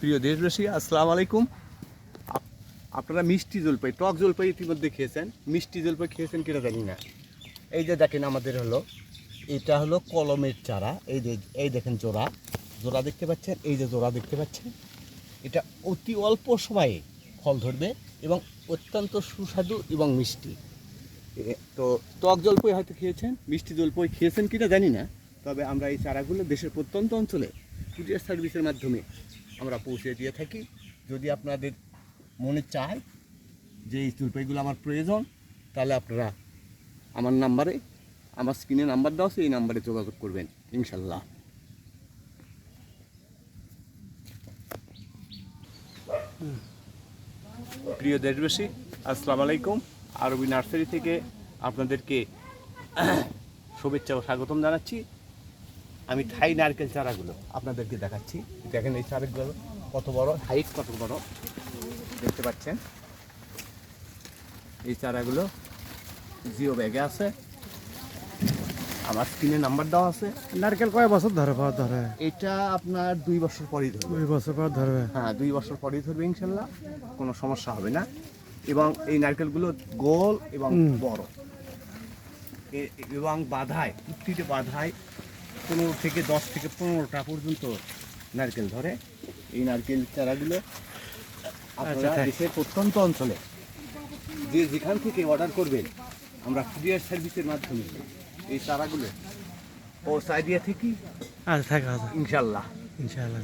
প্রিয় দেশবাসী, আসসালামু আলাইকুম। আপ- আপনারা মিষ্টি জলপাই, টক জলপাই ইতিমধ্যে খেয়েছেন। মিষ্টি জলপাই খেয়েছেন কিনা জানি না। এই যে দেখেন আমাদের হলো, এটা হলো কলমের চারা। এই যে, এই দেখেন জোড়া। জোড়া দেখতে পাচ্ছেন? এই যে জোড়া দেখতে পাচ্ছেন? এটা অতি অল্প সময়ে ফল ধরবে এবং অত্যন্ত সুস্বাদু এবং মিষ্টি। তো টক জলপাই হয়তো খেয়েছেন? মিষ্টি জলপাই খেয়েছেন কিনা জানি না। তবে আমরা এই চারাগুলো দেশের প্রত্যন্ত অঞ্চলে কুরিয়ার সার্ভিসের মাধ্যমে আমরা পৌঁছে দিয়ে থাকি। যদি আপনাদের মনে চায় যে এই জলপাইগুলো আমার প্রয়োজন, তাহলে আপনারা আমার নাম্বারে, আমার স্ক্রিনে নাম্বার দাও সেই নাম্বারে যোগাযোগ করবেন, ইনশাল্লাহ। প্রিয় দেশবাসী, আসসালামু আলাইকুম। আরবি নার্সারি থেকে আপনাদেরকে শুভেচ্ছা ও স্বাগতম জানাচ্ছি। আমি থাই নারকেল চারাগুলো আপনাদেরকে দেখাচ্ছি। দেখেন এই চারাগুলো কত বড় হাইট কত বড়? দেখতে পাচ্ছেন? এই চারাগুলো জিও ব্যাগে আছে। আমার স্ক্রিনে নাম্বার দেওয়া আছে। নারকেল কয় বছর ধরে পর ধরে? এটা আপনার দুই বছর পরই ধরবে। দুই বছর পর ধরবে? হ্যাঁ দুই বছর পরেই ধরবে ইনশাল্লাহ। কোনো সমস্যা হবে না। এবং এই নারকেলগুলো গোল এবং বড়। এবং বাধায় প্রতিটি বাধায় পনেরো থেকে দশ থেকে পনেরোটা পর্যন্ত নারকেল ধরে। এই নারকেল চারাগুলো আপনারা আচ্ছা, দেশের প্রত্যন্ত অঞ্চলে যে যেখান থেকে অর্ডার করবেন আমরা কুরিয়ার সার্ভিসের মাধ্যমে এই চারাগুলো ও সাইডিয়া থেকে। ইনশাল্লাহ। ইনশাল্লাহ